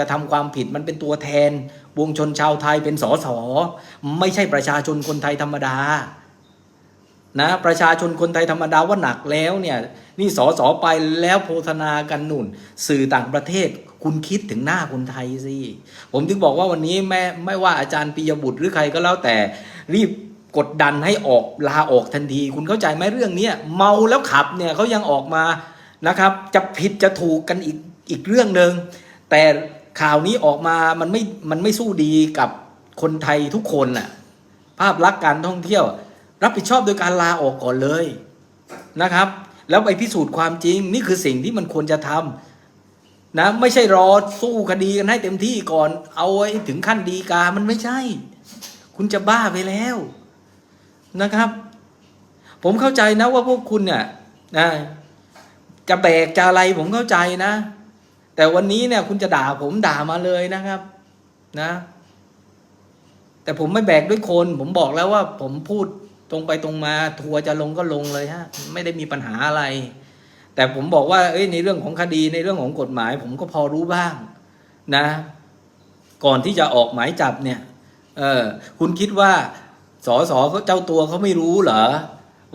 กระทำความผิดมันเป็นตัวแทนวงชนชาวไทยเป็นสสไม่ใช่ประชาชนคนไทยธรรมดานะประชาชนคนไทยธรรมดาว่าหนักแล้วเนี่ยนี่สอสอไปแล้วโฆษณากันหนุนสื่อต่างประเทศคุณคิดถึงหน้าคนไทยสิผมถึงบอกว่าวันนี้แม่ไม่ว่าอาจารย์ปิยบุตรหรือใครก็แล้วแต่รีบกดดันให้ออกลาออกทันที คุณเข้าใจไหมเรื่องนี้เมาแล้วขับเนี่ยเขายังออกมานะครับ จะผิดจะถูกกันอีกอีกเรื่องหนึ่งแต่ ข่าวนี้ออกมามันไม่มันไม่สู้ดีกับคนไทยทุกคนน่ะภาพลักษณ์การท่องเที่ยว รับผิดชอบโดยการลาออกก่อนเลยนะครับ แล้วไปพิสูจน์ความจริงนี่คือสิ่งที่มันควรจะทำนะไม่ใช่รอสู้คดีกันให้เต็มที่ก่อน เอาไว้ถึงขั้นดีกา มันไม่ใช่ คุณจะบ้าไปแล้วนะครับ ผมเข้าใจนะว่าพวกคุณเนี่ยนะจะแบกจะอะไรผมเข้าใจนะ แต่วันนี้เนี่ยคุณจะด่าผมด่ามาเลยนะครับ นะ แต่ผมไม่แบกด้วยคน ผมบอกแล้วว่า ผมพูดตรงไปตรงมา ทัวจะลงก็ลงเลยฮะ ไม่ได้มีปัญหาอะไร แต่ผมบอกว่า เอ้ยในเรื่องของคดีในเรื่องของกฎหมาย ผมก็พอรู้บ้าง นะ ก่อนที่จะออกหมายจับเนี่ย เออ คุณคิดว่าสอสอเขาเจ้าตัวเขาไม่รู้เหรอ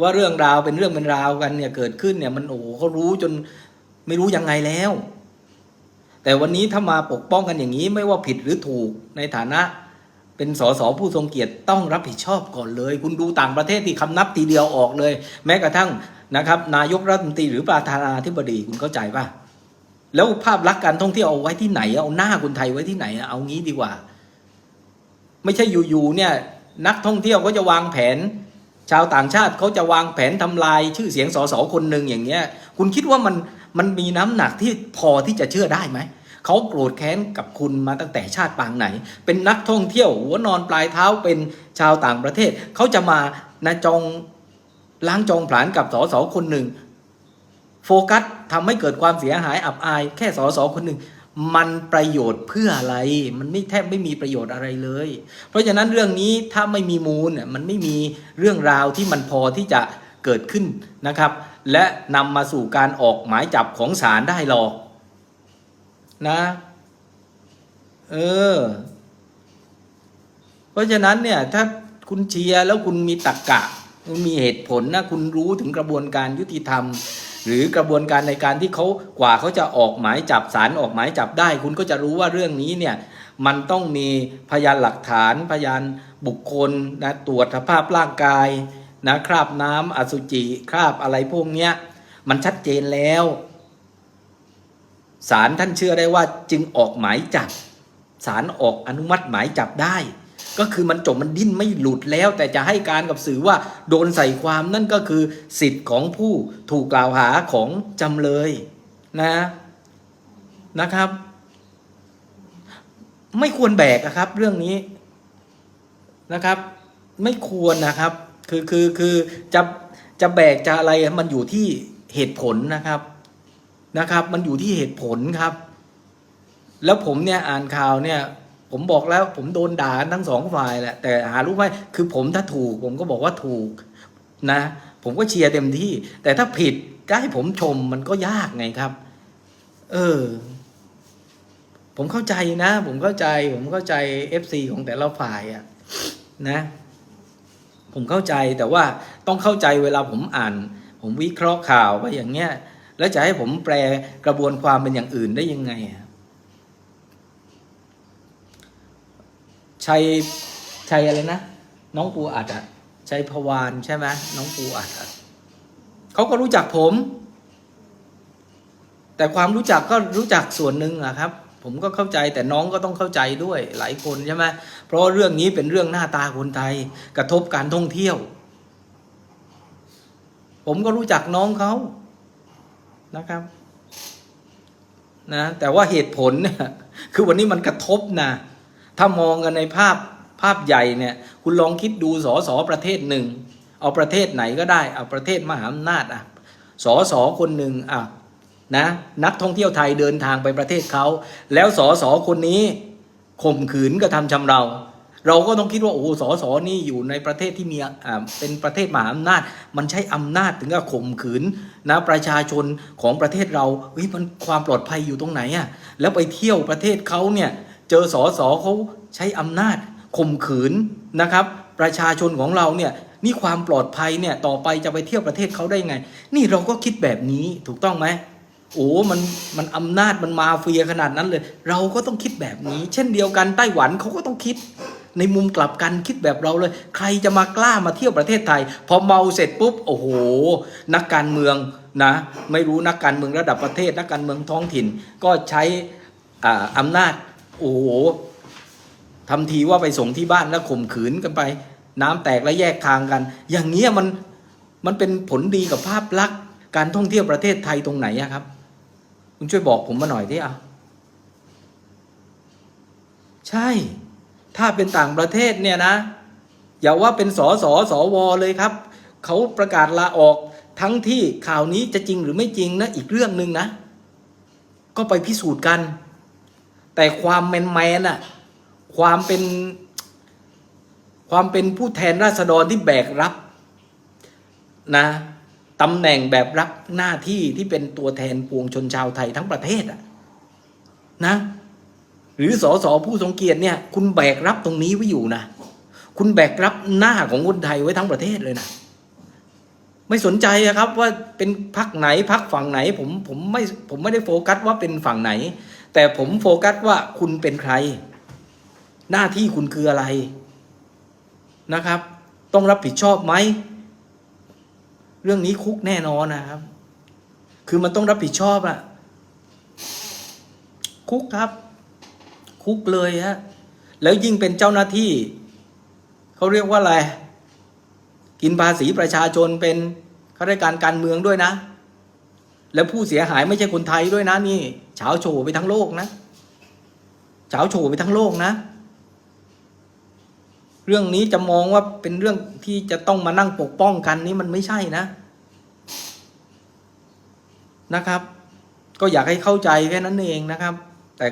ว่าเรื่องราวเป็นเรื่องเป็นราวกันเนี่ยเกิดขึ้นเนี่ยมันโอ้โหเขารู้จนไม่รู้ยังไงแล้ว แต่วันนี้ถ้ามาปกป้องกันอย่างนี้ไม่ว่าผิดหรือถูกในฐานะ เป็นสสผู้ทรงเกียรติต้องรับผิดชอบก่อนเลย คุณดูต่างประเทศที่คำนับทีเดียวออกเลย แม้กระทั่งนะครับ นายกรัฐมนตรีหรือประธานาธิบดีคุณเข้าใจป่ะแล้วภาพลักษณ์การท่องเที่ยวเอาไว้ที่ไหน เอาหน้าคนไทยไว้ที่ไหนเอางี้ดีกว่า ไม่ใช่อยู่ๆเนี่ย นักท่องเที่ยวเขาจะวางแผน ชาวต่างชาติเขาจะวางแผนทำลายชื่อเสียงสสคนหนึ่งอย่างเงี้ย คุณคิดว่ามันมันมีน้ำหนักที่พอที่จะเชื่อได้ไหมเขาโกรธแค้นกับคุณมาตั้งแต่ชาติปางไหน เป็นนักท่องเที่ยวหัวนอนปลายเท้าเป็นชาวต่างประเทศ เขาจะมานะจองล้างจองผลาญกับสสคนหนึ่ง โฟกัสทำให้เกิดความเสียหายอับอาย แค่สสคนหนึ่ง มันประโยชน์เพื่ออะไร มันไม่แทบไม่มีประโยชน์อะไรเลย เพราะฉะนั้นเรื่องนี้ถ้าไม่มีมูลเนี่ยมันไม่มีเรื่องราวที่มันพอที่จะเกิดขึ้นนะครับ และนำมาสู่การออกหมายจับของศาลได้หรอกนะเออ เพราะฉะนั้นเนี่ยถ้าคุณเชียร์แล้วคุณมีตรรกกะ คุณมีเหตุผลนะ คุณรู้ถึงกระบวนการยุติธรรม หรือกระบวนการในการที่เขากว่าเขาจะออกหมายจับสารออกหมายจับได้ คุณก็จะรู้ว่าเรื่องนี้เนี่ยมันต้องมีพยานหลักฐานพยานบุคคลนะตรวจสภาพร่างกายนะคราบน้ำอสุจิคราบอะไรพวกเนี้ยมันชัดเจนแล้วศาลท่านเชื่อได้ว่าจึงออกหมายจับศาลออกอนุมัติหมายจับได้ ก็คือมันจบมันดิ้นไม่หลุดแล้ว แต่จะให้การกับสื่อว่าโดนใส่ความนั่นก็คือสิทธิ์ของผู้ถูกกล่าวหาของจำเลยนะนะครับ ไม่ควรแบกอะครับ เรื่องนี้นะครับ ไม่ควรนะครับ คือคือคือจะจะแบกจะอะไรมันอยู่ที่เหตุผลนะครับนะครับ มันอยู่ที่เหตุผลครับ แล้วผมเนี่ยอ่านข่าวเนี่ย ผมบอกแล้ว ผมโดนด่าทั้งสองฝ่ายแหละแต่หารู้ไหมคือผมถ้าถูก ผมก็บอกว่าถูกนะ ผมก็เชียร์เต็มที่ แต่ถ้าผิดจะให้ผมชมมันก็ยากไงครับ เออ ผมเข้าใจนะ ผมเข้าใจ ผมเข้าใจเอฟซีของแต่ละฝ่ายอะนะ ผมเข้าใจแต่ว่าต้องเข้าใจเวลาผมอ่าน ผมวิเคราะห์ข่าวว่าอย่างเงี้ย แล้วจะให้ผมแปลกระบวนความเป็นอย่างอื่นได้ยังไงอะ ชัยชัยอะไรนะ น้องปูอัดอะชัยพวานใช่ไหมน้องปูอัดอะเขาก็รู้จักผม แต่ความรู้จักก็รู้จักส่วนหนึ่งอะครับ ผมก็เข้าใจแต่น้องก็ต้องเข้าใจด้วยหลายคนใช่ไหมเพราะเรื่องนี้เป็นเรื่องหน้าตาคนไทย กระทบการท่องเที่ยว ผมก็รู้จักน้องเขานะครับนะแต่ว่าเหตุผลเนี่ยคือวันนี้มันกระทบนะ ถ้ามองกันในภาพภาพใหญ่เนี่ยคุณลองคิดดูสอสอประเทศหนึ่ง เอาประเทศไหนก็ได้ เอาประเทศมหาอำนาจอะสอสอคนหนึ่งอะนะนักท่องเที่ยวไทยเดินทางไปประเทศเขา แล้วสอสอคนนี้ข่มขืนกระทำชำเรา เราก็ต้องคิดว่าโอ้สอสอนี่อยู่ในประเทศที่มีอ่าเป็นประเทศมหาอำนาจ มันใช้อำนาจถึงกับข่มขืนนะประชาชนของประเทศเราเฮ้ยมันความปลอดภัยอยู่ตรงไหนอะแล้วไปเที่ยวประเทศเขาเนี่ย เจอสอสอเขาใช้อำนาจข่มขืนนะครับ ประชาชนของเราเนี่ยนี่ความปลอดภัยเนี่ยต่อไปจะไปเที่ยวประเทศเขาได้ไง นี่เราก็คิดแบบนี้ถูกต้องไหมโอ้มันมันอำนาจมันมาเฟียขนาดนั้นเลย เราก็ต้องคิดแบบนี้ เช่นเดียวกันไต้หวันเขาก็ต้องคิด ในมุมกลับกันคิดแบบเราเลย ใครจะมากล้ามาเที่ยวประเทศไทย พอเมาเสร็จปุ๊บโอ้โห นักการเมืองนะ ไม่รู้นักการเมืองระดับประเทศ นักการเมืองท้องถิ่น ก็ใช้ออำนาจ โอ้โหทำทีว่าไปส่งที่บ้านแล้วข่มขืนกันไป น้ำแตกและแยกทางกัน อย่างเงี้ยมันมันเป็นผลดีกับภาพลักษณ์การท่องเที่ยวประเทศไทยตรงไหนอะครับ คุณช่วยบอกผมมาหน่อยที่อะใช่ ถ้าเป็นต่างประเทศเนี่ยนะ อย่าว่าเป็นสอสอสอวอเลยครับ เขาประกาศลาออกทั้งที่ข่าวนี้จะจริงหรือไม่จริงนะอีกเรื่องหนึ่งนะ ก็ไปพิสูจน์กัน แต่ความแมนแมนอะความเป็น ความเป็นผู้แทนราษฎรที่แบกรับนะตำแหน่งแบบรับหน้าที่ที่เป็นตัวแทนปวงชนชาวไทยทั้งประเทศอะนะ หรือสอสอผู้ทรงเกียรติเนี่ย คุณแบกรับตรงนี้ไว้อยู่นะคุณแบกรับหน้าของคนไทยไว้ทั้งประเทศเลยนะไม่สนใจครับว่าเป็นพักไหนพักฝั่งไหน ผมผมไม่ผมไม่ได้โฟกัสว่าเป็นฝั่งไหน แต่ผมโฟกัสว่าคุณเป็นใคร หน้าที่คุณคืออะไรนะครับ ต้องรับผิดชอบไหม เรื่องนี้คุกแน่นอนนะครับ คือมันต้องรับผิดชอบอะคุกครับ คุกเลยฮะแล้วยิ่งเป็นเจ้าหน้าที่ เขาเรียกว่าอะไร กินภาษีประชาชนเป็นข้าราชการการเมืองด้วยนะ แล้วผู้เสียหายไม่ใช่คนไทยด้วยนะนี่ เฉาโฉไปทั้งโลกนะเฉาโฉไปทั้งโลกนะ เรื่องนี้จะมองว่าเป็นเรื่องที่จะต้องมานั่งปกป้องกันนี่มันไม่ใช่นะนะครับ ก็อยากให้เข้าใจแค่นั้นเองนะครับ แต่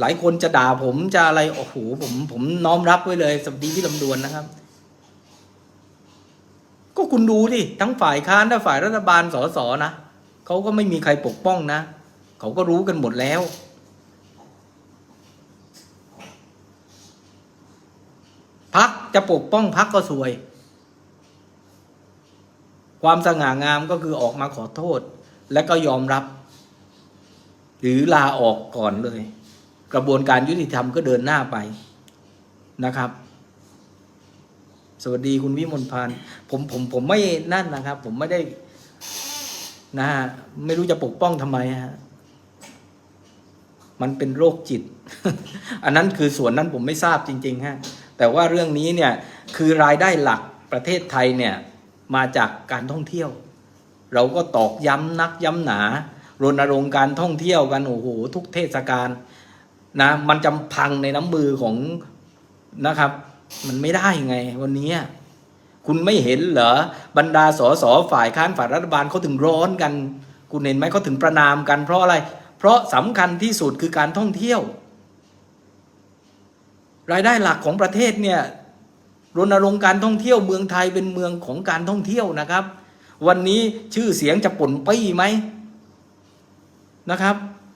หลายคนจะด่าผมจะอะไรโอ้โหผมผมน้อมรับไว้เลยสวัสดีพี่ลำดวนนะครับ ก็คุณดูดิทั้งฝ่ายค้านและฝ่ายรัฐบาลสสนะเขาก็ไม่มีใครปกป้องนะ เขาก็รู้กันหมดแล้ว พักจะปกป้องพักก็สวย ความสง่างามก็คือออกมาขอโทษ และก็ยอมรับ หรือลาออกก่อนเลย กระบวนการยุติธรรมก็เดินหน้าไปนะครับสวัสดีคุณวิมลพานธ์ผมผมผมไม่นั่นนะครับ ผมไม่ได้นะฮะไม่รู้จะปกป้องทำไมฮะ มันเป็นโรคจิต อันนั้นคือส่วนนั้นผมไม่ทราบจริงๆฮะแต่ว่าเรื่องนี้เนี่ยคือรายได้หลักประเทศไทยเนี่ยมาจากการท่องเที่ยว เราก็ตอกย้ำนักย้ำหนารณรงค์การท่องเที่ยวกันโอ้โหทุกเทศกาลนะมันจำพังในน้ำมือของนะครับ มันไม่ได้ไงวันนี้คุณไม่เห็นเหรอบรรดาสสฝ่ายค้านฝ่ายรัฐบาลเขาถึงร้อนกัน คุณเห็นไหมเขาถึงประนามกันเพราะอะไร เพราะสำคัญที่สุดคือการท่องเที่ยว รายได้หลักของประเทศเนี่ยรณรงค์การท่องเที่ยวเมืองไทยเป็นเมืองของการท่องเที่ยวนะครับ วันนี้ชื่อเสียงจะป่นปี้ไหมนะครับ